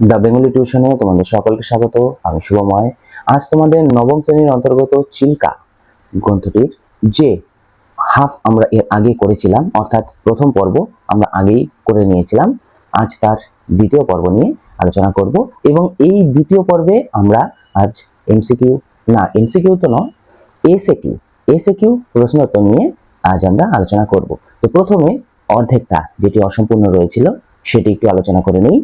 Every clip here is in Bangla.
দ্য বেঙ্গলি টিউশনে তোমাদের সকলকে স্বাগত, আমি শুভময়। আজ তোমাদের নবম শ্রেণির অন্তর্গত চিল্কা গ্রন্থটির যে হাফ আমরা এর আগে করেছিলাম, অর্থাৎ প্রথম পর্ব আমরা আগেই করে নিয়েছিলাম, আজ তার দ্বিতীয় পর্ব নিয়ে আলোচনা করব এবং এই দ্বিতীয় পর্বে আমরা আজ এমসিকিউ না এমসিকিউ তো নয় এসএ কিউ এসএ কিউ প্রশ্নোত্তর নিয়ে আজ আমরা আলোচনা করব। তো প্রথমে অর্ধেকটা যেটি অসম্পূর্ণ রয়েছিল, সেটি একটু আলোচনা করে নিই।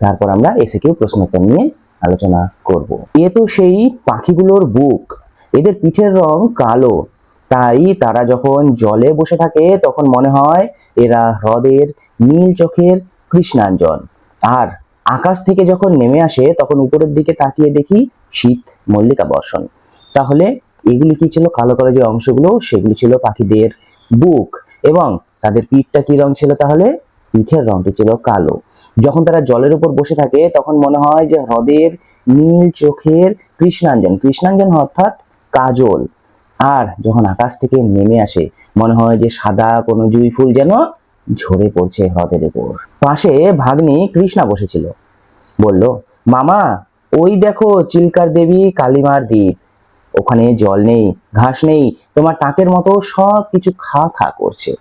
তারপর আমরা এসে কেউ প্রশ্নোত্তর নিয়ে আলোচনা করব। এ সেই পাখিগুলোর বুক। এদের পিঠের রং কালো। তাই তারা যখন জলে বসে থাকে, তখন মনে হয় এরা হ্রদের নীল চোখের কৃষ্ণাঞ্জন। আর আকাশ থেকে যখন নেমে আসে, তখন উপরের দিকে তাকিয়ে দেখি শীত মল্লিকা বর্ষণ। তাহলে এগুলি কি ছিল কালো কালো যে অংশগুলো? সেগুলি ছিল পাখিদের বুক। এবং তাদের পিঠটা কি রং ছিল তাহলে? পিঠের রংটি ছিল কালো। যখন তারা জলের উপর বসে থাকে, তখন মনে হয় যে হ্রদের নীল চোখের কৃষ্ণাঞ্জন। কৃষ্ণাঞ্জন অর্থাৎ কাজল। আর যখন আকাশ থেকে নেমে আসে, মনে হয় যে সাদা কোনো জুঁই ফুল যেন ঝরে পড়ছে হ্রদের উপর। পাশে ভাগ্নি কৃষ্ণা বসেছিল। বলল, মামা, ওই দেখো চিল্কার দেবী কালিমার দ্বীপ। ওখানে জল নেই, ঘাস নেই, তোমার টাকের মতো সব কিছু খা খা করছে।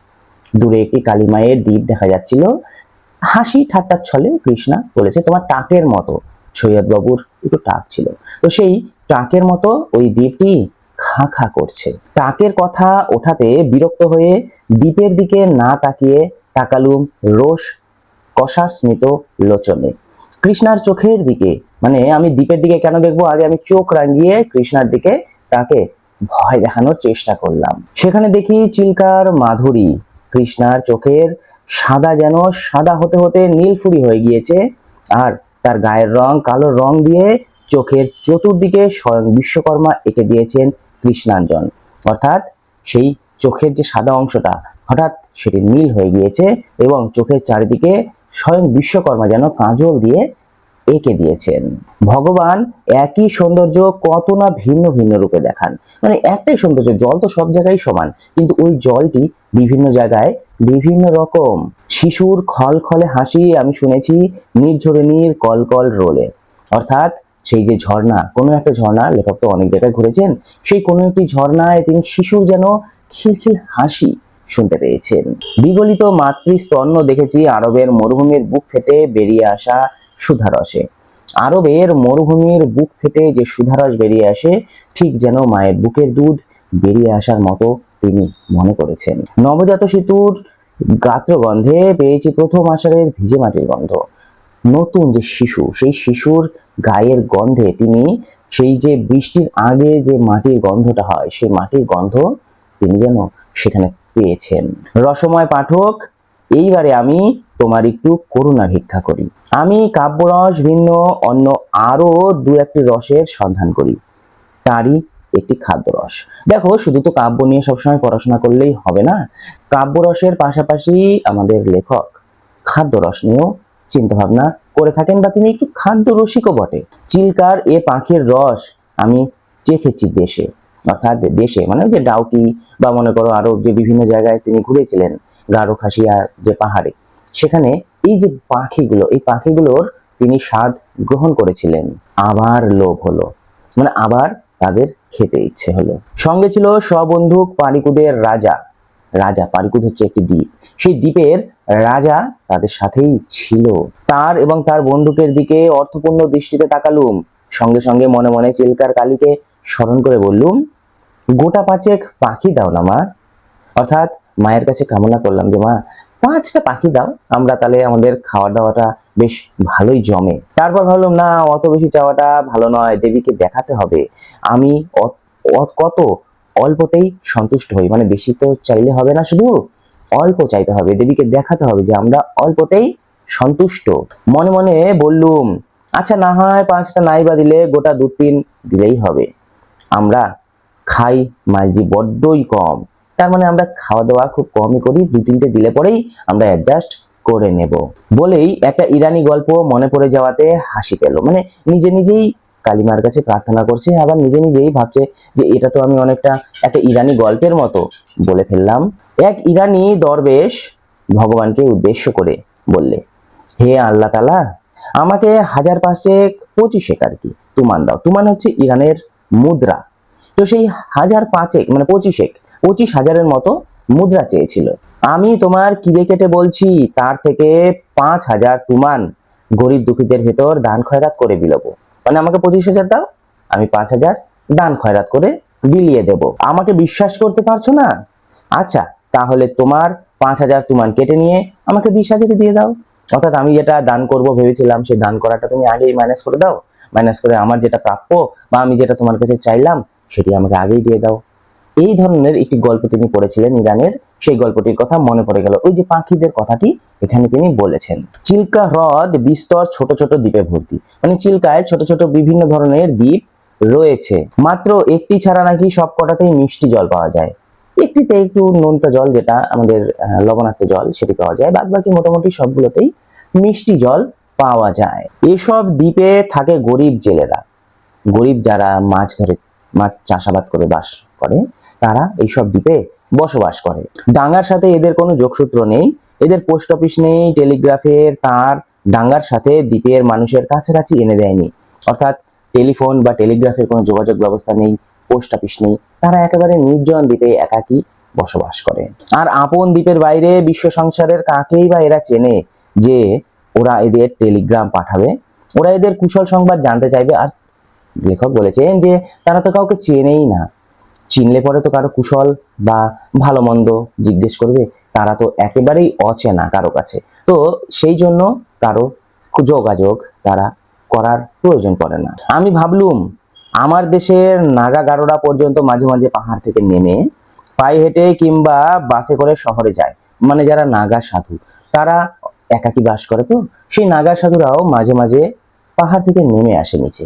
দূরে একটি কালীমায়ের দ্বীপ দেখা যাচ্ছিল। হাসি ঠাট্টার ছলে কৃষ্ণা বলেছে, তোমার টাকের মতো। সৈয়দ বাবুর একটু টাক ছিল। তো সেই টাকের মতো ওই দ্বীপটি খা খা করছে। টাকের কথা ওঠাতে বিরক্ত হয়ে দ্বীপের দিকে না তাকিয়ে তাকালুম রোষ কষা স্মিত লোচনে। কৃষ্ণার চোখের দিকে মানে আমি দ্বীপের দিকে কেন দেখব? আগে আমি চোখ রাঙিয়ে কৃষ্ণার দিকে তাকে ভয় দেখানোর চেষ্টা করলাম। সেখানে দেখি চিল্কার মাধুরী কৃষ্ণার চোখের সাদা যেন সাদা হতে হতে নীলফুরি হয়ে গিয়েছে। আর তার গায়ের রং কালো রং দিয়ে চোখের চতুর্দিকে স্বয়ং বিশ্বকর্মা এঁকে দিয়েছেন কৃষ্ণাঞ্জন। অর্থাৎ সেই চোখের যে সাদা অংশটা, হঠাৎ সেটি নীল হয়ে গিয়েছে এবং চোখের চারিদিকে স্বয়ং বিশ্বকর্মা যেন কাজল দিয়ে এঁকে দিয়েছেন। ভগবান একই সৌন্দর্য কত না ভিন্ন ভিন্ন রূপে দেখান। মানে একটাই সৌন্দর্য, জল তো সব জায়গায় সমান, কিন্তু ওই জলটি বিভিন্ন জায়গায় বিভিন্ন রকম। শিশুর খল খলে হাসি আমি শুনেছি নির্ঝরণীর কলকল রোলে। অর্থাৎ সেই যে ঝর্ণা, কোনো একটা ঝর্ণা, লেখক তো অনেক জায়গায় ঘুরেছেন, সেই কোনো একটি ঝর্ণায় তিনি শিশুর যেন খিলখিল হাসি শুনতে পেয়েছেন। বিগলিত মাতৃস্তন্য দেখেছি আরবের মরুভূমির বুক ফেটে বেরিয়ে আসা সুধারসে। আরবের মরুভূমির বুক ফেটে যে সুধারস বেরিয়ে আসে, ঠিক যেন মায়ের বুকের দুধ বেরিয়ে আসার মতো তিনি মনে করেছেন। নবজাত শিশুর গাত্রগন্ধে পেয়েছি প্রথম আষাঢ়ের ভিজে মাটির গন্ধ। নতুন যে শিশু, সেই শিশুর গায়ের গন্ধে তিনি, সেই যে বৃষ্টির আগে যে মাটির গন্ধটা হয়, সেই মাটির গন্ধ তিনি যেন সেখানে পেয়েছেন। রসময় পাঠক, এইবারে আমি তোমার একটু করুণা ভিক্ষা করি। আমি কাব্যরস, ভিন্ন, অন্য আরও দু একটি রসের সন্ধান করি। তারই একটি খাদ্যরস। দেখো, শুধু তো কাব্য নিয়ে সবসময় পড়াশোনা করলেই হবে না। কাব্যরসের পাশাপাশি আমাদের লেখক খাদ্যরস নিয়েও চিন্তা ভাবনা করে থাকেন বা তিনি একটু খাদ্য রসিকও বটে। চিল্কার এ পাখির রস আমি চেখেছি দেশে। অর্থাৎ দেশে মানে যে ডাউকি বা মনে করো আরও যে বিভিন্ন জায়গায় তিনি ঘুরেছিলেন গাঢ় খাসিয়া যে পাহাড়ে। সেখানে এই যে পাখিগুলো, এই পাখিগুলোর তিনি স্বাদ গ্রহণ করেছিলেন। আবার লোভ হলো। মানে আবার তাদের খেতে ইচ্ছে হলো। সঙ্গে ছিল সবন্ধুক পারিকুদের রাজা। রাজা পারিকুদ হচ্ছে একটি দ্বীপ। সেই দ্বীপের রাজা তাদের সাথেই ছিল। তার এবং তার বন্ধুকের দিকে অর্থপূর্ণ দৃষ্টিতে তাকালুম। সঙ্গে সঙ্গে মনে মনে চিল্কার কালীকে স্মরণ করে বললুম, গোটা পাঁচেক পাখি দাও না মা। অর্থাৎ মায়ের কাছে কামনা করলাম যে, মা পাঁচটা পাখি দাও, আমরা তাহলে আমাদের খাওয়া দাওয়াটা বেশ ভালোই জমে। তারপর ভাবলাম, না, অত বেশি চাওয়াটা ভালো নয়, দেবীকে দেখাতে হবে। আমি কত অল্পতেই সন্তুষ্ট হই। মানে বেশি তো চাইলে হবে না, শুধু অল্প চাইতে হবে, দেবীকে দেখাতে হবে যে আমরা অল্পতেই সন্তুষ্ট। মনে মনে বললুম আচ্ছা না হয় পাঁচটা নাই বা দিলে গোটা দু তিন দিলেই হবে। আমরা খাই মাইজি বড্ডই কম। তার মানে আমরা খাওয়া দাওয়া খুব কমই করি দু তিনটে দিলে পরেই আমরা অ্যাডজাস্ট করে নেব। বলেই একটা ইরানি গল্প মনে পড়ে যাওয়াতে হাসি পেল। মানে নিজে নিজেই কালিমার কাছে প্রার্থনা করছে, আবার নিজে নিজেই ভাবছে যে এটা তো আমি অনেকটা একটা ইরানি গল্পের মতো বলে ফেললাম। এক ইরানি দরবেশ ভগবানকে উদ্দেশ্য করে বললে, হে আল্লাহ তালা আমাকে হাজার পাঁচেক পঁচিশেক আর কি তুমান দাও। তুমান হচ্ছে ইরানের মুদ্রা। তো সেই হাজার পাঁচেক মানে পঁচিশেক পঁচিশ হাজারের মতো মুদ্রা চেয়েছিল। আমি তোমার কিরে কেটে বলছি, তার থেকে পাঁচ হাজার তুমান গরিব দুঃখীদের ভেতর দান খয়রাত করে বিলোবো। মানে আমাকে পঁচিশ হাজার দাও, আমি পাঁচ হাজার দান খয়রাত করে বিলিয়ে দেব। আমাকে বিশ্বাস করতে পারছ না? আচ্ছা তাহলে তোমার পাঁচ হাজার তুমান কেটে নিয়ে আমাকে বিশ হাজারই দিয়ে দাও। অর্থাৎ আমি যেটা দান করব ভেবেছিলাম সেই দান করাটা তুমি আগেই মাইনাস করে দাও। মাইনাস করে আমার যেটা প্রাপ্য বা আমি যেটা তোমার কাছে চাইলাম, সেটি আমাকে আগেই দিয়ে দাও। এই ধরনের একটি গল্প তিনি পড়েছিলেন ইরানের। সেই গল্পটির কথা মনে পড়ে গেল। ওই যে পাখিদের কথাটি এখানে তিনি বলেছেন। চিল্কা হ্রদ বিস্তর ছোট ছোট দ্বীপে ভর্তি। মানে চিল্কায় ছোট ছোট বিভিন্ন ধরনের দ্বীপ রয়েছে। মাত্র একটি ছাড়া নাকি সব কটাতেই মিষ্টি জল পাওয়া যায়। একটিতে একটু নোনতা জল যেটা আমাদের লবণাক্ত জল সেটি পাওয়া যায়। বাদ বাকি মোটামুটি সবগুলোতেই মিষ্টি জল পাওয়া যায়। এসব দ্বীপে থাকে গরিব জেলেরা। গরিব যারা মাছ ধরে, মাছ চাষাবাদ করে, বাস করে। তারা এইসব দ্বীপে বসবাস করে। ডাঙ্গার সাথে এদের কোনো যোগসূত্র নেই। এদের পোস্ট অফিস নেই টেলিগ্রাফের তার ডাঙ্গার সাথে দ্বীপের মানুষের কাছাকাছি এনে দেয়নি। অর্থাৎ টেলিফোন বা টেলিগ্রাফের কোনো যোগাযোগ ব্যবস্থা নেই পোস্ট অফিস নেই। তারা একেবারে নির্জন দ্বীপে একাকী বসবাস করে। আর আপন দ্বীপের বাইরে বিশ্ব সংসারের কাকেই বা এরা চেনে যে ওরা এদের টেলিগ্রাম পাঠাবে? ওরা এদের কুশল সংবাদ জানতে চাইবে। আর লেখক বলেছেন যে তারা তো কাউকে চেনেই না। চিনলে পরে তো কারও কুশল বা ভালো মন্দ জিজ্ঞেস করবে, তারা তো একেবারেই অচেনা কারও কাছে। তো সেই জন্য কারও যোগাযোগ তারা করার প্রয়োজন পড়ে না। আমি ভাবলুম, আমার দেশের নাগা গারোরা পর্যন্ত মাঝে মাঝে পাহাড় থেকে নেমে পায়ে হেঁটে কিংবা বাসে করে শহরে যায়। মানে যারা নাগা সাধু, তারা একাকী বাস করে তো, সেই নাগা সাধুরাও মাঝে মাঝে পাহাড় থেকে নেমে আসে নিচে।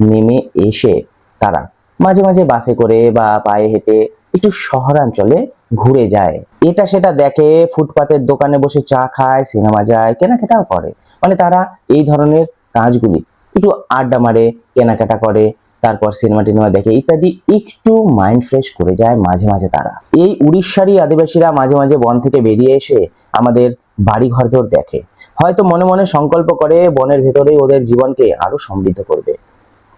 নেমে এসে তারা মাঝে মাঝে বাসে করে বা পায়ে হেঁটে একটু শহরাঞ্চলে ঘুরে যায়। এটা সেটা দেখে, ফুটপাতের দোকানে বসে চা খায়, সিনেমা যায়, কেনাকাটাও করে। মানে তারা এই ধরনের কাজগুলি একটু আড্ডা মারে, কেনাকাটা করে, তারপর সিনেমা টিনেমা দেখে ইত্যাদি একটু মাইন্ড ফ্রেশ করে যায় মাঝে মাঝে তারা। এই উড়িষ্যারই আদিবাসীরা মাঝে মাঝে বন থেকে বেরিয়ে এসে আমাদের বাড়ি ঘরদোর দেখে। হয়তো মনে মনে সংকল্প করে বনের ভেতরেই ওদের জীবনকে আরও সমৃদ্ধ করবে।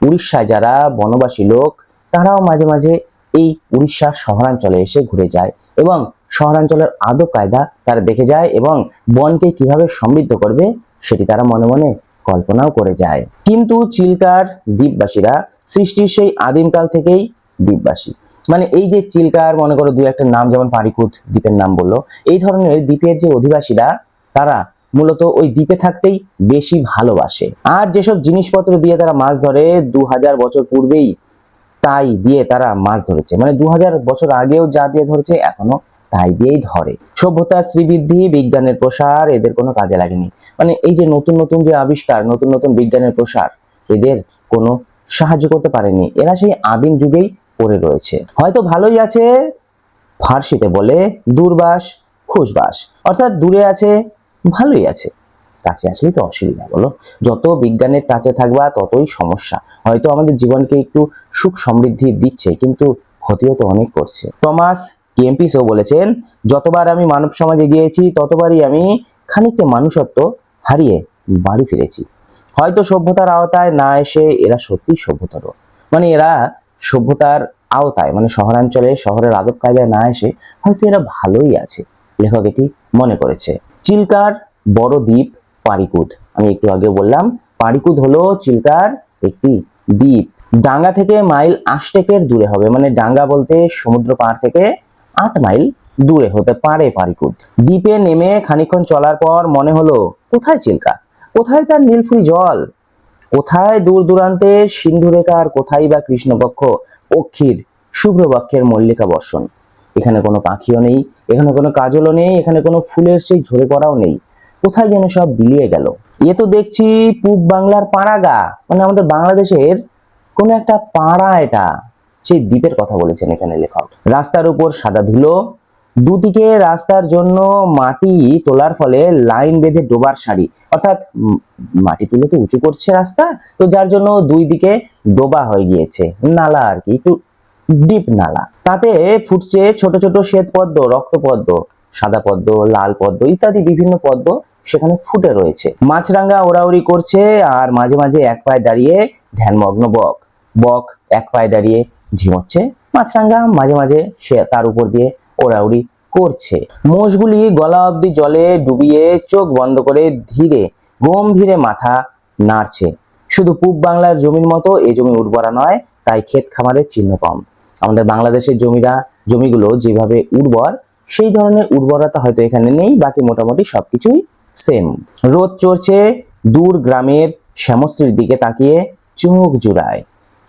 উড়িষ্যায় যারা বনবাসী লোক তারাও মাঝে মাঝে এই উড়িষ্যার শহরাঞ্চলে এসে ঘুরে যায় এবং শহরাঞ্চলের আদব কায়দা তারা দেখে যায় এবং বনকে কীভাবে সমৃদ্ধ করবে সেটি তারা মনে মনে কল্পনাও করে যায়। কিন্তু চিল্কার দ্বীপবাসীরা সৃষ্টির সেই আদিমকাল থেকেই দ্বীপবাসী। মানে এই যে চিল্কার মনে করো দুই একটা নাম যেমন পারিকুত দ্বীপের নাম বলল, এই ধরনের দ্বীপের যে অধিবাসীরা তারা মূলত ওই দ্বীপে থাকতেই বেশি ভালোবাসে। আর যেসব জিনিসপত্র দিয়ে তারা মাছ ধরে দু হাজার বছর পূর্বেই তাই দিয়ে তারা মাছ ধরেছে। মানে দু হাজার বছর আগেও যা দিয়ে ধরেছে, এখনও তাই দিয়েই ধরে। সভ্যতার শ্রীবৃদ্ধি, বিজ্ঞানের প্রসার এদের কোনো কাজে লাগেনি। মানে এই যে নতুন নতুন যে আবিষ্কার, নতুন নতুন বিজ্ঞানের প্রসার, এদের কোনো সাহায্য করতে পারেনি। এরা সেই আদিম যুগেই পড়ে রয়েছে। হয়তো ভালোই আছে, ফার্সিতে বলে দূরবাস, খুশবাস। অর্থাৎ দূরে আছে, ভালোই আছে। কাছে আসলেই তো অসুবিধা, বলো? যত বিজ্ঞানের কাছে থাকবা, ততই সমস্যা। হয়তো আমাদের জীবনকে একটু সুখ সমৃদ্ধি দিচ্ছে, কিন্তু ক্ষতিও তো অনেক করছে। টমাস কেম্পিসও বলেছেন, যতবার আমি মানব সমাজে গিয়েছি, ততবারই আমি খানিকটা মানুষত্ব হারিয়ে বাড়ি ফিরেছি। হয়তো সভ্যতার আওতায় না এসে এরা সত্যি সভ্যতর। মানে এরা সভ্যতার আওতায় মানে শহরাঞ্চলে, শহরের আদব কায়দায় না এসে হয়তো এরা ভালোই আছে, লেখক এটি মনে করেছে। চিল্কার বড় দ্বীপ পারিকুদ। আমি একটু আগে বললাম, পারিকুদ হলো চিল্কার একটি দ্বীপ। ডাঙ্গা থেকে মাইল আষ্টেকের দূরে হবে মানে ডাঙ্গা বলতে সমুদ্র পাড় থেকে আট মাইল দূরে হতে পারে পারিকুদ। দ্বীপে নেমে খানিকক্ষণ চলার পর মনে হলো, কোথায় চিল্কা? কোথায় তার নীলফুরি জল? কোথায় দূর দূরান্তে সিন্ধু রেখা আর কোথায় বা কৃষ্ণপক্ষ পক্ষীর শুভ্রপক্ষের মল্লিকা বর্ষণ? এখানে কোনো পাখিও নেই, এখানে কোনো কাজলও নেই, এখানে কোনো ফুলের সেই ঝরে পড়াও নেই। কোথায় যেন সব বিলিয়ে গেল। এ তো দেখছি পূব বাংলার পাড়াগা। মানে আমাদের বাংলাদেশের কোন একটা পাড়া এটা। সেই দ্বীপের কথা বলেছেন এখানে লেখক। রাস্তার উপর সাদা ধুলো, দুদিকে রাস্তার জন্য মাটি তোলার ফলে লাইন বেঁধে ডোবার সারি। অর্থাৎ মাটি তুলে তো উঁচু করছে রাস্তা, তো যার জন্য দুই দিকে ডোবা হয়ে গিয়েছে। নালা আর কি, একটু ডিপ নালা। তাতে ফুটছে ছোট ছোট শ্বেত পদ্ম, রক্ত পদ্ম, সাদা পদ্ম, লাল পদ্ম ইত্যাদি বিভিন্ন পদ্ম সেখানে ফুটে রয়েছে। মাছরাঙ্গা ওড়াউড়ি করছে আর মাঝে মাঝে এক পায়ে দাঁড়িয়ে ধ্যানমগ্ন বক। বক এক পায়ে দাঁড়িয়ে ঝিমোচ্ছে মাছরাঙ্গা মাঝে মাঝে সে তার উপর দিয়ে ওড়াউড়ি করছে। মোষগুলি গলা অবধি জলে ডুবিয়ে চোখ বন্ধ করে ধীরে, গম্ভীরে মাথা নাড়ছে। শুধু পূব বাংলার জমির মতো এই জমি উর্বরা নয়, তাই ক্ষেত খামারের চিহ্ন কম। আমাদের বাংলাদেশের জমিরা, জমিগুলো যেভাবে উর্বর, সেই ধরনের উর্বরতা হয়তো এখানে নেই, বাকি মোটামুটি সবকিছুই সেম। রোদ চড়ছে দূর গ্রামের শ্যামশ্রীর দিকে তাকিয়ে চোখ জুড়ায়।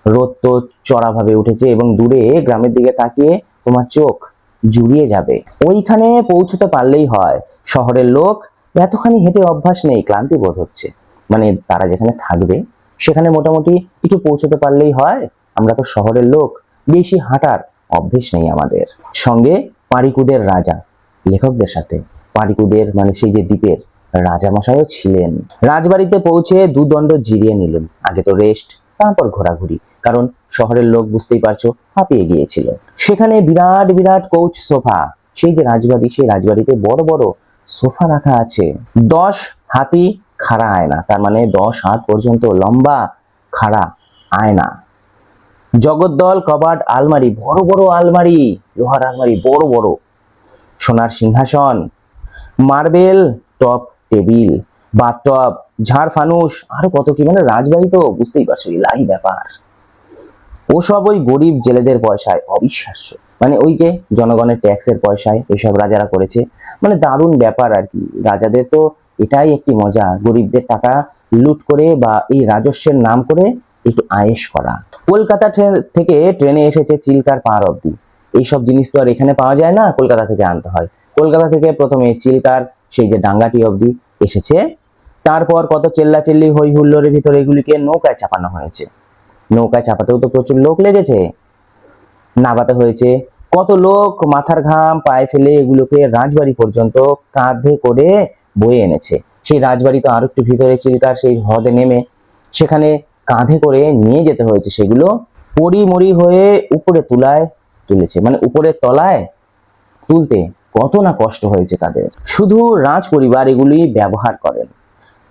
রোদ তো চড়াভাবে উঠেছে এবং দূরে গ্রামের দিকে তাকিয়ে তোমার চোখ জুড়িয়ে যাবে। ওইখানে পৌঁছতে পারলেই হয়। শহরের লোক এতখানি হেঁটে অভ্যাস নেই, ক্লান্তি বোধ হচ্ছে। মানে তারা যেখানে থাকবে, সেখানে মোটামুটি একটু পৌঁছতে পারলেই হয়। আমরা তো শহরের লোক, বেশি হাঁটার অভ্যেস নেই আমাদের। সঙ্গে পারিকুদের রাজা, লেখকদের সাথে। পারিকুদের মানে সেই যে দ্বীপের রাজামশাইও ছিলেন। রাজবাড়িতে পৌঁছে দুদণ্ড জিরিয়ে নিলেন। আগে তো রেস্ট, তারপর ঘোরাঘুরি, কারণ শহরের লোক বুঝতেই পারছ, হাঁপিয়ে গিয়েছিল। সেখানে বিরাট বিরাট কোচ সোফা। সেই যে রাজবাড়ি, সেই রাজবাড়িতে বড় বড় সোফা রাখা আছে। দশ হাতি খাড়া আয়না, তার মানে দশ হাত পর্যন্ত লম্বা খাড়া আয়না। জগদ্দল, কবাট, আলমারি, বড় বড় আলমারি, লোহার আলমারি, বড় বড়। সোনার সিংহাসন, মার্বেল, টপ টেবিল, বাথটব, ঝাড় ফানুস, আরও কত কি মানে রাজবাড়ি তো বুঝতেই পারছ এলাই ব্যাপার। ওসব ওই গরিব জেলেদের পয়সায় অবিশ্বাস্য। মানে ওই যে জনগণের ট্যাক্সের পয়সায় এসব রাজারা করেছে মানে দারুণ ব্যাপার আর কি। রাজাদের তো এটাই একটি মজা, গরিবদের টাকা লুট করে বা এই রাজস্বের নাম করে একটু আয়েশ করা। কলকাতা থেকে ট্রেনে এসেছে চিল্কার পাহাড় অব্দি এইসব জিনিস তো আর এখানে পাওয়া যায় না, কলকাতা থেকে আনতে হয়। কলকাতা থেকে প্রথমে চিল্কার সেই যে ডাঙ্গাটি অবধি এসেছে। তারপর কত চেল্লাচেল্লি হই হুল্লোড়ের ভিতরে এগুলিকে নৌকায় চাপানো হয়েছে। নৌকায় চাপাতেও তো প্রচুর লোক লেগেছে। নাবাতে হয়েছে কত লোক মাথার ঘাম পায়ে ফেলে এগুলোকে রাজবাড়ি পর্যন্ত কাঁধে করে বয়ে এনেছে। সেই রাজবাড়ি তো আরও একটু ভিতরে চিল্কার সেই হ্রদে নেমে সেখানে কাঁধে করে নিয়ে যেতে হয়েছে সেগুলো পরিমরি হয়ে উপরে তুলায় তুলেছে। মানে উপরের তলায় তুলতে কত না কষ্ট হয়েছে তাদের। শুধু রাজ পরিবার এগুলি ব্যবহার করেন।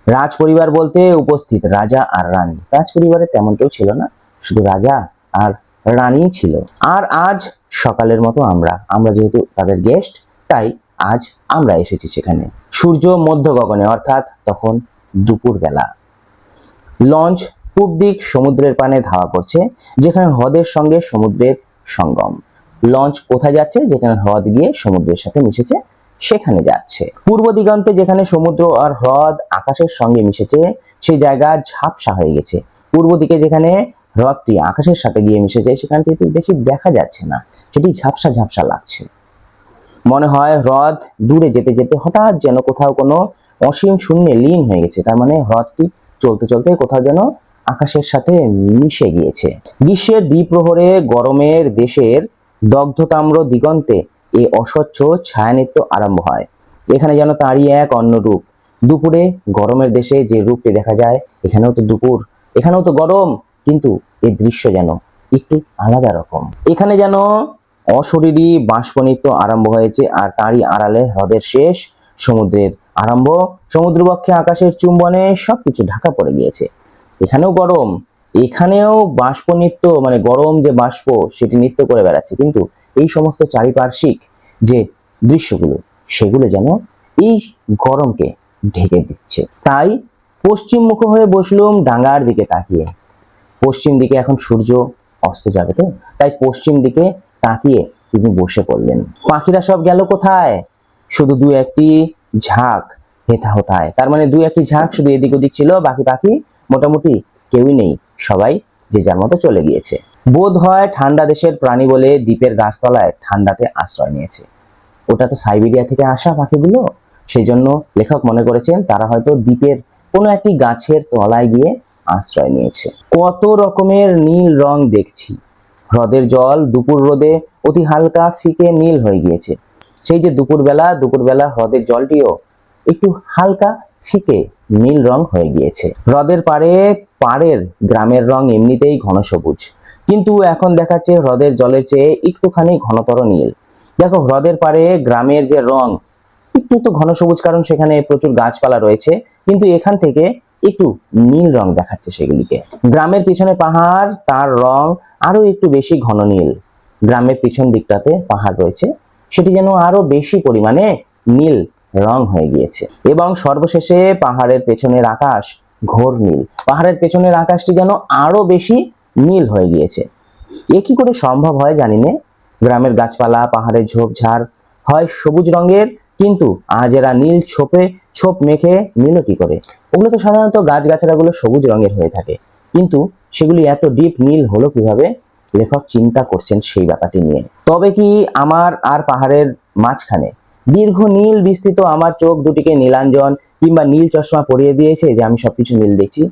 রাজ পরিবার বলতে উপস্থিত রাজা আর রানী। রাজ পরিবারে তেমন কেউ ছিল না। শুধু রাজা আর রানী ছিল। আর আজ সকালের মতো আমরা। আমরা যেহেতু তাদের গেস্ট তাই আজ আমরা এসেছি সেখানে। সূর্য মধ্য গগনে অর্থাৎ তখন দুপুর বেলা লঞ্চ পূব দিক সমুদ্রের পানে ধাওয়া করছে, যেখানে হ্রদের সঙ্গে সমুদ্রের সঙ্গম। লঞ্চ কোথায় যাচ্ছে? যেখানে হ্রদ গিয়ে সমুদ্রের সাথে মিশেছে, সেখানে যাচ্ছে। পূর্ব দিগন্তে যেখানে সমুদ্র আর হ্রদ আকাশের সঙ্গে মিশেছে, সেই জায়গা ঝাপসা হয়ে গেছে। পূর্ব দিকে যেখানে হ্রদটি আকাশের সাথে গিয়ে মিশেছে, সেখান থেকে বেশি দেখা যাচ্ছে না। সেটি ঝাপসা ঝাপসা লাগছে। মনে হয় হ্রদ দূরে যেতে যেতে হঠাৎ যেন কোথাও কোনো অসীম শূন্যে লীন হয়ে গেছে। তার মানে হ্রদটি চলতে চলতে কোথাও যেন আকাশের সাথে মিশে গিয়েছে। গ্রীষ্মের দ্বিপ্রহরে গরমের দেশের দগ্ধতাম্র দিগন্তে এই অস্বচ্ছ ছায়ানিত্য আরম্ভ হয়। এখানে যেন তারই এক অন্য রূপ। দুপুরে গরমের দেশে যে রূপটি দেখা যায়, এখানেও তো দুপুর, এখানেও তো গরম, কিন্তু এই দৃশ্য যেন একটু আলাদা রকম। এখানে যেন অশরীরী বাষ্পনৃত্য আরম্ভ হয়েছে, আর তারই আড়ালে হ্রদের শেষ, সমুদ্রের আরম্ভ, সমুদ্রবক্ষে আকাশের চুম্বনে সবকিছু ঢাকা পড়ে গিয়েছে। এখানেও গরম এখানেও বাষ্প নৃত্য মানে গরম যে বাষ্প, সেটি নৃত্য করে বেড়াচ্ছে। কিন্তু এই সমস্ত চারিপার্শ্বিক যে দৃশ্যগুলো, সেগুলো যেন এই গরমকে ঢেকে দিচ্ছে। তাই পশ্চিম মুখ হয়ে বসলুম ডাঙ্গার দিকে তাকিয়ে। পশ্চিম দিকে এখন সূর্য অস্ত যাবে তো? তাই পশ্চিম দিকে তাকিয়ে তিনি বসে পড়লেন। পাখিরা সব গেল কোথায়? শুধু দু একটি ঝাঁক হেথা হোথায় তার মানে দু একটি ঝাঁক শুধু এদিক ওদিক ছিল, বাকি পাখি মোটামুটি কেউই নেই, সবাই যে যার মতো চলে গিয়েছে। বোধ হয় ঠান্ডা দেশের প্রাণী বলে দ্বীপের গাছতলায় ঠান্ডাতে আশ্রয় নিয়েছে। ওটা তো সাইবেরিয়া থেকে আসা পাখিগুলো সেই জন্য লেখক মনে করেছেন তারা হয়তো দ্বীপের কোনো একটি গাছের তলায় গিয়ে আশ্রয় নিয়েছে। কত রকমের নীল রং দেখছি। হ্রদের জল দুপুর রোদে অতি হালকা ফিকে নীল হয়ে গিয়েছে। সেই যে দুপুরবেলা দুপুরবেলা হ্রদের জলটিও একটু হালকা ফিকে নীল রং হয়ে গিয়েছে। হ্রদের পাড়ে পাড়ের গ্রামের রং এমনিতেই ঘন সবুজ। কিন্তু এখন দেখাচ্ছে হ্রদের জলের চেয়ে একটুখানি ঘনতর নীল। দেখো, হ্রদের পাড়ে গ্রামের যে রং, একটু তো ঘন সবুজ, কারণ সেখানে প্রচুর গাছপালা রয়েছে। কিন্তু এখান থেকে একটু নীল রং দেখাচ্ছে সেগুলিকে। গ্রামের পিছনে পাহাড়, তার রং আরও একটু বেশি ঘন নীল। গ্রামের পিছন দিকটাতে পাহাড় রয়েছে। সেটি যেন আরও বেশি পরিমাণে নীল রং হয়ে গিয়েছে। এবং সর্বশেষে পাহাড়ের পেছনের আকাশ ঘোর নীল। পাহাড়ের পেছনের আকাশটি যেন আরও বেশি নীল হয়ে গিয়েছে। এ কি করে সম্ভব হয় জানি না? গ্রামের গাছপালা, পাহাড়ের ঝোপঝাড়, হয় সবুজ রঙের, কিন্তু আজ এরা নীল ছোপে ছোপ মেখে নিল কি করে? ওগুলো তো সাধারণত গাছগাছড়াগুলো সবুজ রঙের হয়ে থাকে। কিন্তু সেগুলি এত ডিপ নীল হলো কীভাবে? লেখক চিন্তা করছেন সেই ব্যাপারটি নিয়ে। তবে কি আমার আর পাহাড়ের মাঝখানে দীর্ঘ নীল বিস্তৃত আমার চোখ দুটিকে নীলাঞ্জন কিংবা নীল চশমা পরিয়ে দিয়েছে যে আমি সবকিছু নীল দেখছি।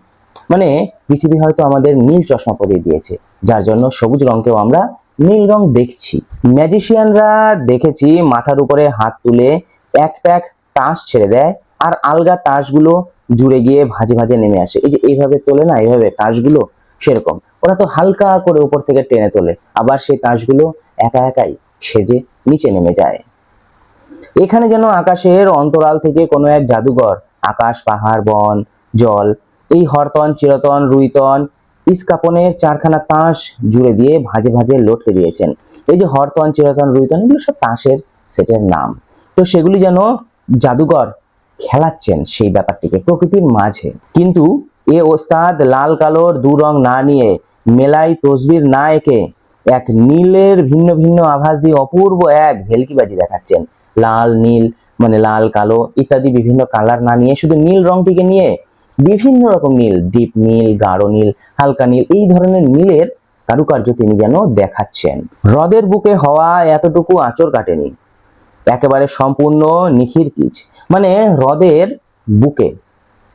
মানে পৃথিবী হয়তো আমাদের নীল চশমা পরিয়ে দিয়েছে, যার জন্য সবুজ রঙকেও আমরা নীল রং দেখছি। ম্যাজিশিয়ানরা দেখেছি মাথার উপরে হাত তুলে এক প্যাক তাস ছেড়ে দেয় আর আলগা তাসগুলো জুড়ে গিয়ে ভাজে ভাজে নেমে আসে। এই যে এইভাবে তোলে না, এইভাবে তাসগুলো সেরকম। ওরা তো হালকা করে উপর থেকে টেনে তোলে, আবার সেই তাসগুলো একা একাই সেজে নিচে নেমে যায়। এখানে যেন আকাশের অন্তরাল থেকে কোনো এক জাদুঘর, আকাশ, পাহাড়, বন, জল, এই হরতন, চিরতন, রুইতন, ইস্কাপনের চারখানা তাস জুড়ে দিয়ে ভাজে ভাজে লটকে দিয়েছেন। এই যে হরতন, চিরতন, রুইতন, এগুলো সব তাসের সেটের নাম। তো সেগুলি যেন জাদুকর খেলাচ্ছেন সেই ব্যাপারটিকে প্রকৃতির মাঝে। কিন্তু এ ওস্তাদ লাল কালোর দু রং না নিয়ে মেলাই তসবির না এঁকে এক নীলের ভিন্ন ভিন্ন আভাস দিয়ে অপূর্ব এক ভেলকিবাজি দেখাচ্ছেন। লাল, নীল মানে লাল, কালো ইত্যাদি বিভিন্ন কালার না নিয়ে শুধু নীল রংটিকে নিয়ে বিভিন্ন রকম নীল ডিপ নীল, গাঢ় নীল, হালকা নীল এই ধরনের নীলের কারুকার্য তিনি যেন দেখাচ্ছেন। হ্রদের বুকে হওয়া এতটুকু আঁচড় কাটেনি। একেবারে সম্পূর্ণ নিখির কিচ। মানে হ্রদের বুকে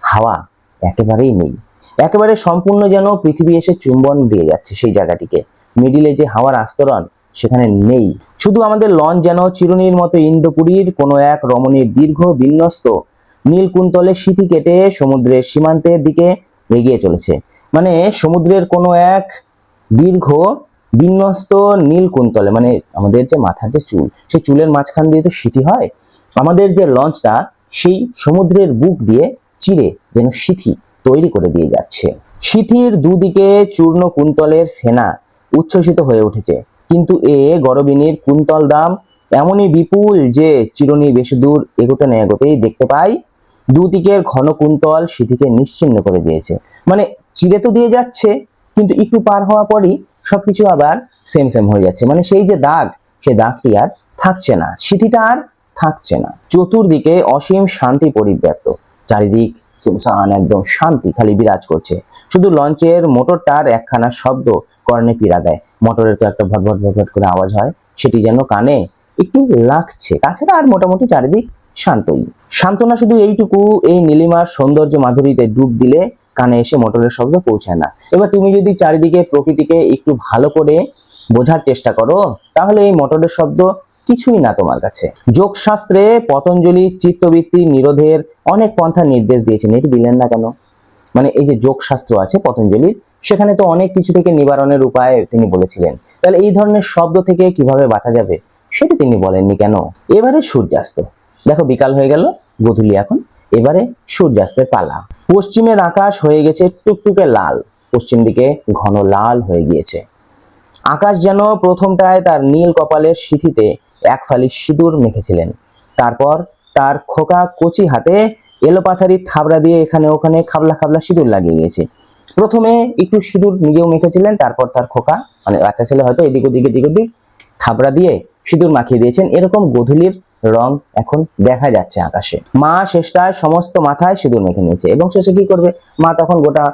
হাওয়া একেবারেই নেই। একেবারে সম্পূর্ণ যেন পৃথিবী এসে চুম্বন দিয়ে যাচ্ছে সেই জায়গাটিকে। মিডিলে যে হাওয়ার আস্তরণ সেখানে নেই। শুধু আমাদের লঞ্চ যেন চিরুনির মতো ইন্দ্রপুরীর কোনো এক রমণীর দীর্ঘ বিন্যস্ত নীলকুন্তলে সিঁথি কেটে সমুদ্রের সীমান্তের দিকে এগিয়ে চলেছে। মানে সমুদ্রের কোনো এক দীর্ঘ বিন্যস্ত নীলকুন্তলে মানে আমাদের যে মাথার যে চুল, সেই চুলের মাঝখান দিয়ে তো সিথি হয়। আমাদের যে লঞ্চটা, সেই সমুদ্রের বুক দিয়ে চিরে যেন সিঁথি তৈরি করে দিয়ে যাচ্ছে। সিথির দুদিকে চূর্ণ কুন্তলের ফেনা উচ্ছ্বসিত হয়ে উঠেছে। কিন্তু এ গরবিনীর কুন্তল দাম এমনই বিপুল যে চিরুনি বেশি দূর এগোতে না এগোতেই দেখতে পাই। দুদিকের ঘন কুন্তল সিথিকে নিশ্চিন্ন করে দিয়েছে। মানে চিরে তো দিয়ে যাচ্ছে, কিন্তু একটু পার হওয়া পরই সবকিছু আবার সেম সেম হয়ে যাচ্ছে। মানে সেই যে দাগ সেই দাগটি আর থাকছে না। সিথিটা আর থাকছে না। চতুর্দিকে অসীম শান্তি পরিব্যাপ্ত। চারিদিক সুনসান একদম শান্তি খালি বিরাজ করছে। শুধু লঞ্চের মোটরটার একখানা শব্দ কর্ণে পীড়া দেয়। মোটরের তো একটা ভটভট ভটভট করে আওয়াজ হয়, সেটি যেন কানে একটু লাগছে। তাছাড়া আর মোটামুটি চারিদিক শান্তই। সান্ত্বনা শুধু এইটুকু, এই নীলিমার সৌন্দর্য মাধুরীতে ডুব দিলে কানে এসে মোটরের শব্দ পৌঁছায় না। এবার তুমি যদি চারিদিকে প্রকৃতিকে একটু ভালো করে বোঝার চেষ্টা করো, তাহলে এই মোটরের শব্দ কিছুই না তোমার কাছে। যোগশাস্ত্রে পতঞ্জলি চিত্তবৃত্তি নিরোধের অনেক পন্থা নির্দেশ দিয়েছেন। এটি দিলেন না কেন? মানে এই যে যোগশাস্ত্র আছে, পতঞ্জলির, সেখানে তো অনেক কিছু থেকে নিবারণের উপায় তিনি বলেছিলেন। তাহলে এই ধরনের শব্দ থেকে কীভাবে বাঁচা যাবে, সেটা তিনি বলেননি কেন? এবারে সূর্যাস্ত। দেখো, বিকাল হয়ে গেল, গধূলি এখন। এবারে সূর্যাস্তের পালা। পশ্চিমের আকাশ হয়ে গেছে টুকটুকে লাল। পশ্চিম দিকে ঘন লাল হয়ে গিয়েছে। আকাশ যেন প্রথমটায় তার নীল কপালের সিথিতে এক ফালি সিঁদুর মেখেছিলেন। তারপর তার খোকা কচি হাতে এলোপাথারি থাবড়া দিয়ে এখানে ওখানে খাবলা খাবলা সিঁদুর লাগিয়ে দিয়েছে। প্রথমে একটু সিঁদুর নিজেও মেখেছিলেন, তারপর তার খোকা মানে বাচ্চা ছেলে হয়তো এদিক ওদিক এদিক ওদিক, থাবড়া দিয়ে সিঁদুর মাখিয়ে দিয়েছেন। এরকম গধূলির রং এখন দেখা যাচ্ছে আকাশে। মা শেষটায় সমস্ত মাথায় সিঁদুর মেখে নিয়েছে এবং শেষে কি করবে? মা তখন গোটা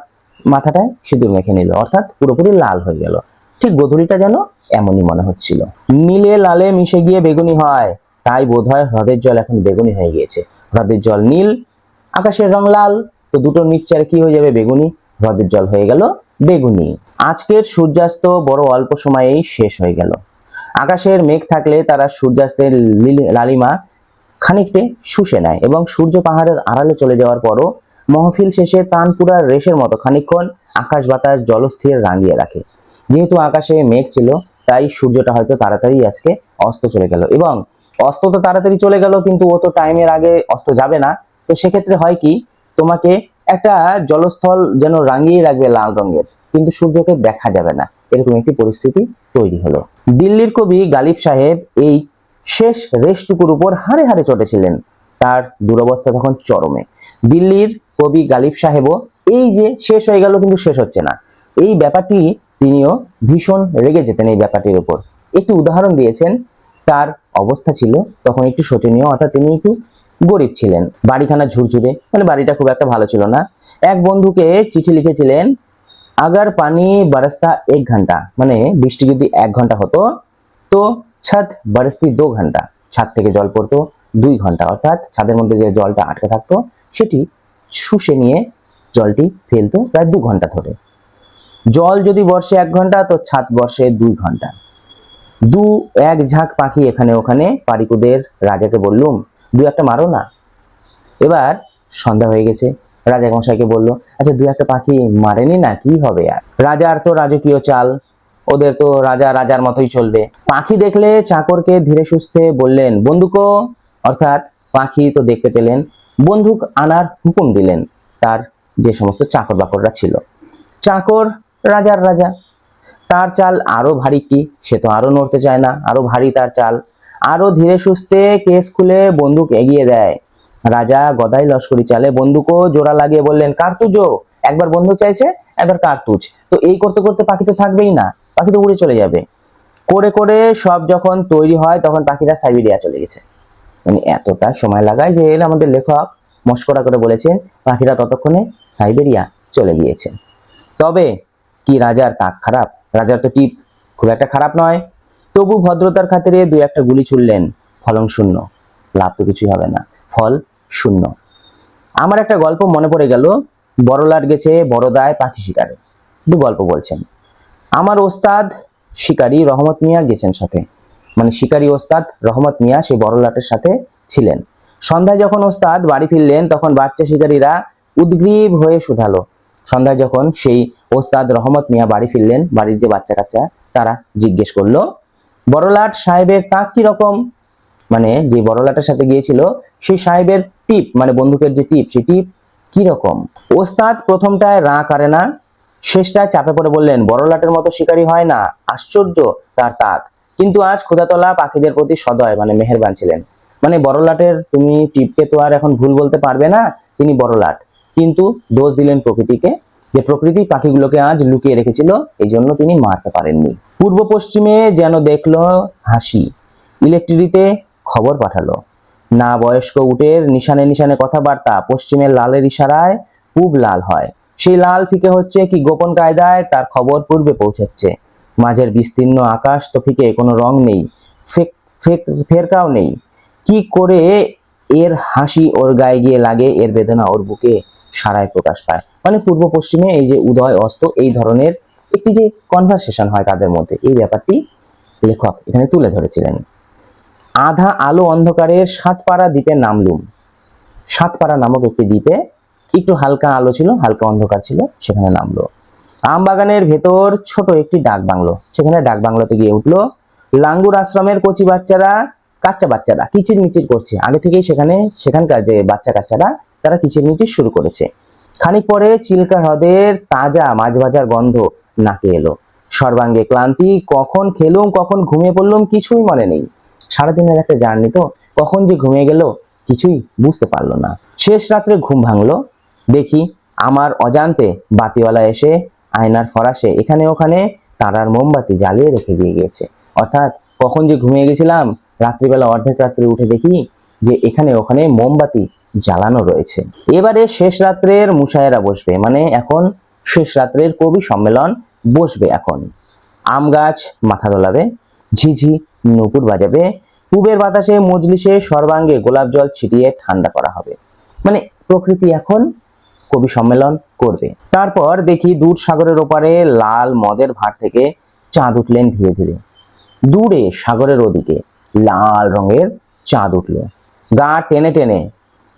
মাথাটায় সিঁদুর মেখে নিল, অর্থাৎ পুরোপুরি লাল হয়ে গেল। ঠিক গধূলিটা যেন এমনই মনে হচ্ছিল। নীলে লালে মিশে গিয়ে বেগুনি হয়। তাই বোধ হয় হ্রদের জল এখন বেগুনি হয়ে গিয়েছে। হ্রদের জল নীল, আকাশের রং লাল। তো দুটোর মিক্সচারে কি হয়ে যাবে বেগুনি? হ্রদের জল হয়ে গেল বেগুনি। আজকের সূর্যাস্ত বড় অল্প সময়েই শেষ হয়ে গেল। আকাশের মেঘ থাকলে তারা সূর্যাস্তের লালিমা খানিকটে শুষে নেয় এবং সূর্য পাহাড়ের আড়ালে চলে যাওয়ার পরও মহফিল শেষে তানপুরার রেশের মতো খানিকক্ষণ আকাশ বাতাস জলস্থির রাঙিয়ে রাখে। যেহেতু আকাশে মেঘ ছিল, তাই সূর্যটা হয়তো তাড়াতাড়ি আজকে অস্ত চলে গেল। এবং অস্ত তো তাড়াতাড়ি চলে গেল, কিন্তু ও তো টাইমের আগে অস্ত যাবে না। তো সেক্ষেত্রে হয় কি, তোমাকে একটা জলস্থল যেন রাঙিয়ে রাখবে লাল রঙের, কিন্তু সূর্যকে দেখা যাবে না। এরকম একটি পরিস্থিতি তৈরি হলো। দিল্লির কবি গালিব সাহেব এই শেষ রেশটুকুর উপর হাড়ে হাড়ে চটেছিলেন। তার দুরবস্থা তখন চরমে। দিল্লির কবি গালিব সাহেবও এই যে শেষ হয়ে গেল, কিন্তু শেষ হচ্ছে না। এই ব্যাপারটি তিনিও ভীষণ রেগে যেতেন এই ব্যাপারটির উপর। একটি উদাহরণ দিয়েছেন, তার অবস্থা ছিল তখন একটু শোচনীয়, অর্থাৎ তিনি একটু গরিব ছিলেন। বাড়িখানা ঝুরঝুরে মানে বাড়িটা খুব একটা ভালো ছিল না। এক বন্ধুকে চিঠি লিখেছিলেন, আগার পানি বারসতা এক ঘণ্টা। মানে বৃষ্টি যদি এক ঘণ্টা হতো, তো ছাদ বারসতি দু ঘণ্টা। ছাদ থেকে জল পড়তো দুই ঘণ্টা, অর্থাৎ ছাদের মধ্যে যে জলটা আটকে থাকতো, সেটি শুষে নিয়ে জলটি ফেলতো প্রায় দু ঘণ্টা ধরে। জল যদি বর্ষে এক ঘণ্টা, তো ছাদ বর্ষে দুই ঘণ্টা। দু এক ঝাঁক পাখি এখানে ওখানে, পারিকুদের রাজাকে বললুম, দু একটা মারো না। এবার সন্ধ্যা হয়ে গেছে রাজা মশাইকে বলল আচ্ছা দু একটা পাখি মারেনি না, কি হবে আর? রাজার তো রাজকীয় চাল, ওদের তো রাজা রাজার মতোই চলবে। পাখি দেখলে চাকরকে ধীরে সুস্থে বললেন, বন্দুকো অর্থাৎ পাখি তো দেখতে পেলেন, বন্দুক আনার হুকুম দিলেন, তার যে সমস্ত চাকর বাকররা ছিল। চাকর রাজার রাজা। তার চাল আরও ভারী কি? সে তো আরও নড়তে চায় না, আরও ভারী তার চাল। আরও ধীরে সুস্থে কেস খুলে বন্দুক এগিয়ে দেয়। রাজা গদাই লস্করি চালে বন্দুকও জোড়া লাগিয়ে বললেন, কার্তুজো, একবার বন্দুক চাইছে, একবার কার্তুজ। তো এই করতে করতে পাখি তো থাকবেই না, পাখি তো উড়ে চলে যাবে। করে করে সব যখন তৈরি হয়, তখন পাখিরা সাইবেরিয়া চলে গেছে। মানে এতটা সময় লাগায় যে এর আমাদের লেখক মস্করা করে বলেছেন, পাখিরা ততক্ষণে সাইবেরিয়া চলে গিয়েছে। তবে কি রাজার তাক খারাপ? রাজার তো টিপ, খুব একটা খারাপ নয়। তবু ভদ্রতার খাতিরে দুই একটা গুলি ছুড়লেন ফলন শূন্য। লাভ তো কিছুই হবে না, ফল শূন্য। আমার একটা গল্প মনে পড়ে গেল, বড়লাট গেছে বড়দায় পাখি শিকারে। দু গল্প বলছেন। আমার ওস্তাদ শিকারী রহমত মিয়া গেছেন সাথে। মানে শিকারী ওস্তাদ রহমত মিয়া সেই বড়লাটের সাথে ছিলেন। সন্ধ্যায় যখন ওস্তাদ বাড়ি ফিরলেন, তখন বাচ্চা শিকারীরা উদ্গ্রীব হয়ে শুধালো। সন্ধ্যায় যখন সেই ওস্তাদ রহমত মিয়া বাড়ি ফিরলেন, বাড়ির যে বাচ্চা কাচ্চা তারা জিজ্ঞেস করল, বড়লাট সাহেবের তাক কি রকম? মানে যে বড়লাটের সাথে গিয়েছিল, সেই সাহেবের টিপ মানে বন্দুকের যে টিপ, সেই টিপ কি রকম? ওস্তাদ প্রথমটায় রা করে না, শেষটায় চাপে পড়ে বললেন, বড়লাটের মতো শিকারী হয় না, আশ্চর্য তার তাক। কিন্তু আজ খোদাতলা পাখিদের প্রতি সদয় মানে মেহেরবান ছিলেন। মানে বড়লাটের তুমি টিপকে তো আর এখন ভুল বলতে পারবে না, তিনি বড়লাট। কিন্তু দোষ দিলেন প্রকৃতিকে। যে প্রকৃতি পাখিগুলোকে আজ লুকিয়ে রেখেছিল এই জন্য তিনি মারতে পারেননি। পূর্ব পশ্চিমে যেন দেখল হাসি, ইলেকট্রিতে খবর পাঠালো। না বয়স্ক উটের নিশানে নিশানে কথাবার্তা, পশ্চিমের লালের ইশারায় পূব লাল হয়। সেই লাল ফিকে হচ্ছে কি গোপন কায়দায় তার খবর পূর্বে পৌঁছাচ্ছে। মাঝের বিস্তীর্ণ আকাশ তো ফিকে কোনো রং নেই, ফেক ফেক, ফেরকাও নেই। কি করে এর হাসি ওর গায়ে গিয়ে লাগে, এর বেদনা ওর বুকে? সারায় প্রকাশ পায়। মানে পূর্ব পশ্চিমে এই যে উদয়, অস্ত এই ধরনের একটি যে কনভারসেশন হয় তাদের মধ্যে। এই ব্যাপারটি লেখক এখানে তুলে ধরেছিলেন। আধা আলো অন্ধকারের সাতপাড়া দ্বীপে নামলুম। সাতপাড়া নামক একটি দ্বীপে একটু হালকা আলো ছিল, হালকা অন্ধকার ছিল, সেখানে নামলো। আম বাগানের ভেতর ছোট একটি ডাক বাংলো। সেখানে ডাক বাংলোতে গিয়ে উঠল, লাঙ্গুর আশ্রমের কচি বাচ্চারা, কাচ্চা বাচ্চারা কিচির মিচির করছে। আগে থেকেই সেখানে, সেখানকার যে বাচ্চা কাচ্চারা তারা কিচির মিচির শুরু করেছে। খানিক পরে চিল্কা হ্রদের তাজা মাছ ভাজার গন্ধ নাকে এলো। সর্বাঙ্গে ক্লান্তি, কখন খেলুম, কখন ঘুমিয়ে পড়লুম কিছুই মনে নেই। সারাদিনের একটা জার্নি তো, কখন যে ঘুমিয়ে গেল কিছুই বুঝতে পারল না। শেষ রাত্রে ঘুম ভাঙলো। দেখি আমার অজান্তে বাতিওয়ালা এসে আয়নার ফরাসে এখানে ওখানে তারার মোমবাতি জ্বালিয়ে রেখে দিয়ে গিয়েছে। অর্থাৎ কখন যে ঘুমিয়ে গেছিলাম, রাত্রিবেলা অর্ধেক রাত্রে উঠে দেখি যে এখানে ওখানে মোমবাতি জ্বালানো রয়েছে। এবারে শেষ রাত্রের মুশায়েরা বসবে মানে এখন শেষ রাত্রের কবি সম্মেলন বসবে এখন। আম গাছ মাথা দোলাবে, ঝিঝি নুপুর বাজাবে পূবের বাতাসে মজলিসে সর্বাঙ্গে গোলাপ জল ছিটিয়ে ঠান্ডা করা হবে। মানে প্রকৃতি এখন কবি সম্মেলন করবে। তারপর দেখি দূর সাগরের ওপারে লাল মদের ভার থেকে চাঁদ উঠলেন ধীরে ধীরে। দূরে সাগরের ওদিকে লাল রঙের চাঁদ উঠল। গা টেনে টেনে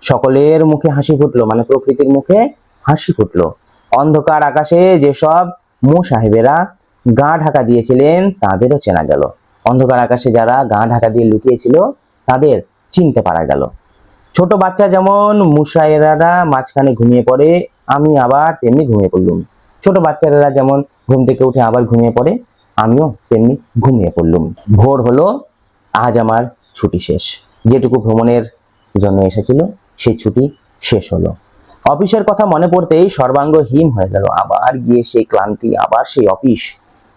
সকলের মুখে হাসি ফুটলো মানে প্রকৃতির মুখে হাসি ফুটলো। অন্ধকার আকাশে যেসব মো সাহেবেরা গা ঢাকা দিয়েছিলেন, তাদেরও চেনা গেল। অন্ধকার আকাশে যারা গা ঢাকা দিয়ে লুকিয়েছিল, তাদের চিনতে পারা গেল। ছোট বাচ্চা যেমন মুসাইরারা মাঝখানে ঘুমিয়ে পড়ে, আমি আবার তেমনি ঘুমিয়ে পড়লুম। ছোট বাচ্চারা যেমন ঘুম থেকে উঠে আবার ঘুমিয়ে পড়ে, আমিও তেমনি ঘুমিয়ে পড়লুম। ভোর হলো, আজ আমার ছুটি শেষ। যেটুকু ভ্রমণের জন্য এসেছিল সেই ছুটি শেষ হলো। অফিসের কথা মনে পড়তেই সর্বাঙ্গ হিম হয়ে গেল। আবার গিয়ে সেই ক্লান্তি, আবার সেই অফিস।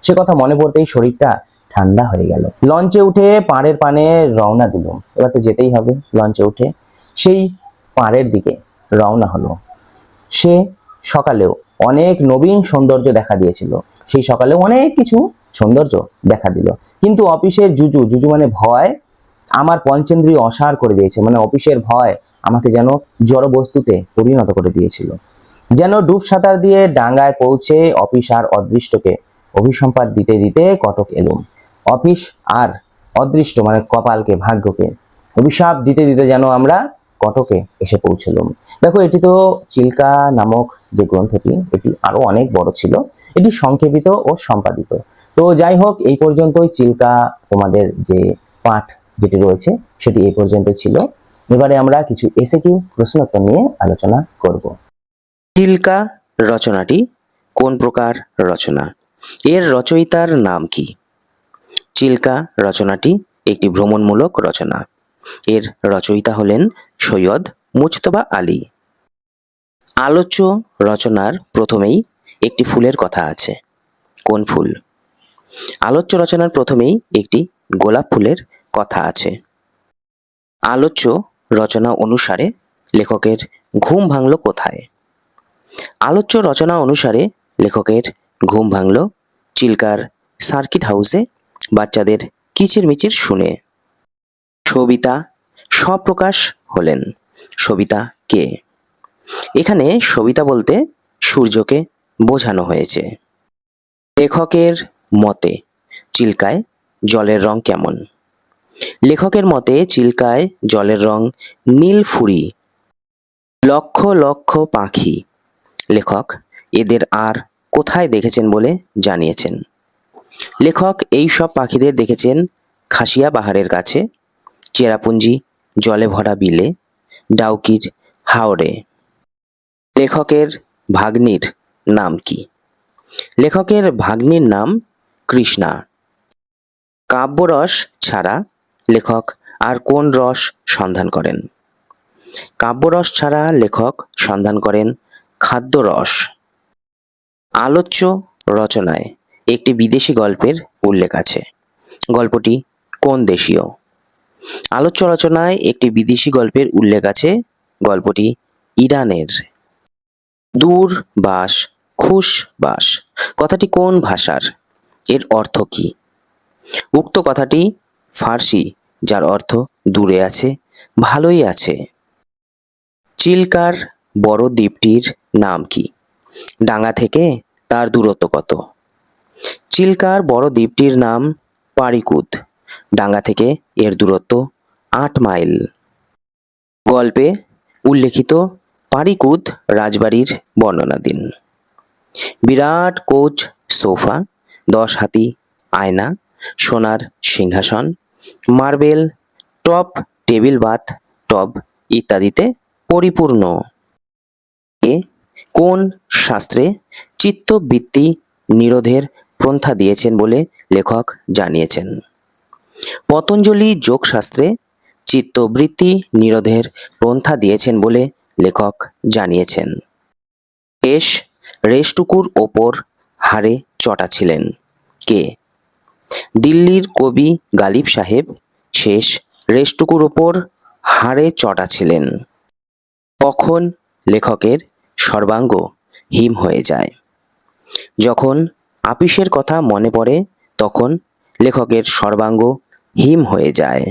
সে কথা মনে পড়তেই শরীরটা ঠান্ডা হয়ে গেল। লঞ্চে উঠে পাড়ের পানে রওনা দিলাম। এবার তো যেতেই হবে লঞ্চে উঠে। সেই পাড়ের দিকে রওনা হলো। সে সকালেও অনেক নবীন সৌন্দর্য দেখা দিয়েছিল। সেই সকালে অনেক কিছু সৌন্দর্য দেখা দিল। কিন্তু অফিসের জুজু জুজু মানে ভয়, আমার পঞ্চেন্দ্রিয় অসার করে দিয়েছে। মানে অফিসের ভয় আমাকে যেন জড় বস্তুতে পরিণত করে দিয়েছিল। যেন ডুব সাঁতার দিয়ে ডাঙ্গায় পৌঁছে অফিস আর অদৃষ্টকে অভিসম্পাদ দিতে দিতে কটক এলুম। অফিস আর অদৃষ্ট মানে কপালকে, ভাগ্যকে। অভিশাপ দিতে দিতে যেন আমরা কটকে এসে পৌঁছলাম। দেখো, এটি তো চিল্কা নামক যে গ্রন্থটি, এটি আরও অনেক বড় ছিল। এটি সংক্ষেপিত ও সম্পাদিত। তো যাই হোক, এই পর্যন্তই চিল্কা তোমাদের যে পাঠ যেটি রয়েছে, সেটি এই পর্যন্ত ছিল। এবারে আমরা কিছু এসে কিউ প্রশ্নোত্তর নিয়ে আলোচনা করব। চিল্কা রচনাটি কোন প্রকার রচনা? এর রচয়িতার নাম কি? চিল্কা রচনাটি একটি ভ্রমণমূলক রচনা। এর রচয়িতা হলেন সৈয়দ মুজতবা আলী। আলোচ্য রচনার প্রথমেই একটি ফুলের কথা আছে। কোন ফুল? আলোচ্য রচনার প্রথমেই একটি গোলাপ ফুলের কথা আছে। আলোচ্য রচনা অনুসারে লেখকের ঘুম ভাঙল কোথায়? আলোচ্য রচনা অনুসারে লেখকের ঘুম ভাঙল চিল্কার সার্কিট হাউসে বাচ্চাদের কিচিরমিচির শুনে। সবিতা স্বপ্রকাশ হলেন। সবিতা কে? এখানে সবিতা বলতে সূর্যকে বোঝানো হয়েছে। লেখকের মতে, চিল্কায় জলের রং কেমন? লেখকের মতে চিল্কায় জলের রং নীল ফুরি, লক্ষ লক্ষ পাখি। লেখক, এদের আর কোথায় দেখেছেন বলে জানিয়েছেন। লেখক, এই সব পাখিদের দেখেছেন খাসিয়া পাহাড়ের কাছে, চেরাপুঞ্জি, জলে ভরা বিলে, ডাউকির হাওড়ে লেখকের ভাগ্নির নাম কি? লেখকের ভাগ্নির নাম কৃষ্ণা। কাব্যরস ছাড়া লেখক আর কোন রস সন্ধান করেন? কাব্যরস ছাড়া লেখক সন্ধান করেন খাদ্যরস। আলোচ্য রচনায় একটি বিদেশি গল্পের উল্লেখ আছে। গল্পটি কোন দেশীয়? আলোচ্য রচনায় একটি বিদেশি গল্পের উল্লেখ আছে। গল্পটি ইরানের। দূর বাস, খুশ বাস। কথাটি কোন ভাষার? এর অর্থ কি? উক্ত কথাটি ফার্সি, যার অর্থ দূরে আছে, ভালোই আছে। চিল্কার বড় দ্বীপটির নাম কি? ডাঙ্গা থেকে তার দূরত্ব কত? চিল্কার বড় দ্বীপটির নাম পারিকুদ। ডাঙ্গা থেকে এর দূরত্ব আট মাইল। গল্পে উল্লেখিত পারিকুদ রাজবাড়ির বর্ণনা দিন। বিরাট কোচ সোফা, দশ হাতি, আয়না সোনার সিংহাসন, marble, top table bath tub ইত্যাদিতে পরিপূর্ণ। এ কোন শাস্ত্রে চিত্তবৃত্তি নিরোধের পন্থা দিয়েছেন বলে লেখক জানিয়েছেন? পতঞ্জলি যোগশাস্ত্রে চিত্তবৃত্তি নিরোধের পন্থা দিয়েছেন বলে লেখক জানিয়েছেন। শেষ রেশটুকুর ওপর হাড়ে চটা ছিলেন। কে? দিল্লির কবি গালিব সাহেব শেষ রেশটুকুর ওপর হাড়ে চটা ছিলেন। কখন লেখকের সর্বাঙ্গ হিম হয়ে যায়। যখন আপিসের কথা মনে পড়ে, তখন লেখকের সর্বাঙ্গ হিম হয়ে যায়।